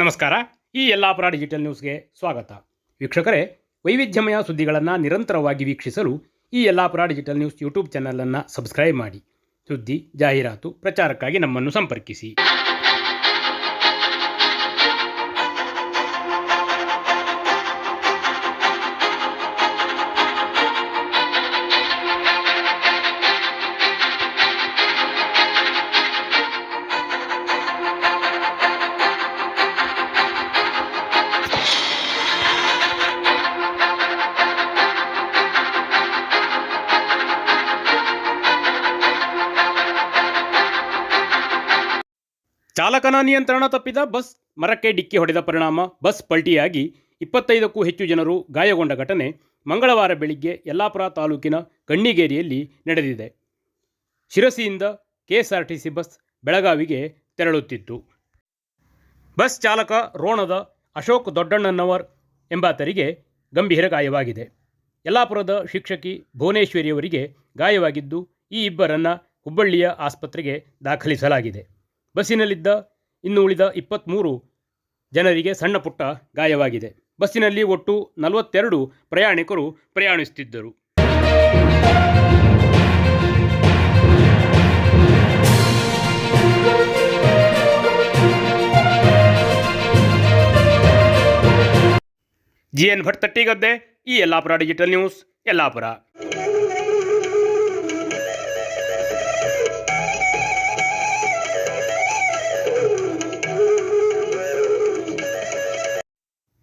ನಮಸ್ಕಾರ. ಈ ಯಲ್ಲಾಪುರ ಡಿಜಿಟಲ್ ನ್ಯೂಸ್ಗೆ ಸ್ವಾಗತ. ವೀಕ್ಷಕರೇ, ವೈವಿಧ್ಯಮಯ ಸುದ್ದಿಗಳನ್ನು ನಿರಂತರವಾಗಿ ವೀಕ್ಷಿಸಲು ಈ ಯಲ್ಲಾಪುರ ಡಿಜಿಟಲ್ ನ್ಯೂಸ್ ಯೂಟ್ಯೂಬ್ ಚಾನಲನ್ನು ಸಬ್ಸ್ಕ್ರೈಬ್ ಮಾಡಿ. ಸುದ್ದಿ, ಜಾಹೀರಾತು, ಪ್ರಚಾರಕ್ಕಾಗಿ ನಮ್ಮನ್ನು ಸಂಪರ್ಕಿಸಿ. ಚಾಲಕನ ನಿಯಂತ್ರಣ ತಪ್ಪಿದ ಬಸ್ ಮರಕ್ಕೆ ಡಿಕ್ಕಿ ಹೊಡೆದ ಪರಿಣಾಮ. ಬಸ್ ಪಲ್ಟಿಯಾಗಿ ಇಪ್ಪತ್ತೈದಕ್ಕೂ ಹೆಚ್ಚು ಜನರು ಗಾಯಗೊಂಡ ಘಟನೆ ಮಂಗಳವಾರ ಬೆಳಿಗ್ಗೆ ಯಲ್ಲಾಪುರ ತಾಲೂಕಿನ ಕಣ್ಣಿಗೇರಿಯಲ್ಲಿ ನಡೆದಿದೆ. ಶಿರಸಿಯಿಂದ ಕೆಎಸ್ಆರ್ಟಿಸಿ ಬಸ್ ಬೆಳಗಾವಿಗೆ ತೆರಳುತ್ತಿತ್ತು. ಬಸ್ ಚಾಲಕ ರೋಣದ ಅಶೋಕ್ ದೊಡ್ಡಣ್ಣನವರ್ ಎಂಬಾತರಿಗೆ ಗಂಭೀರ ಗಾಯವಾಗಿದೆ. ಯಲ್ಲಾಪುರದ ಶಿಕ್ಷಕಿ ಭುವನೇಶ್ವರಿಯವರಿಗೆ ಗಾಯವಾಗಿದ್ದು ಈ ಇಬ್ಬರನ್ನು ಹುಬ್ಬಳ್ಳಿಯ ಆಸ್ಪತ್ರೆಗೆ ದಾಖಲಿಸಲಾಗಿದೆ. ಬಸ್ಸಿನಲ್ಲಿದ್ದ, ಇನ್ನು ಉಳಿದ ಇಪ್ಪತ್ತ್ಮೂರು ಜನರಿಗೆ ಸಣ್ಣ ಪುಟ್ಟ ಗಾಯವಾಗಿದೆ. ಬಸ್ಸಿನಲ್ಲಿ ಒಟ್ಟು ನಲವತ್ತೆರಡು ಪ್ರಯಾಣಿಕರು ಪ್ರಯಾಣಿಸುತ್ತಿದ್ದರು. ಜಿ ಎನ್ ಭಟ್ ತಟ್ಟಿಗದ್ದೆ, ಈ Yellapur digital news, Yellapur.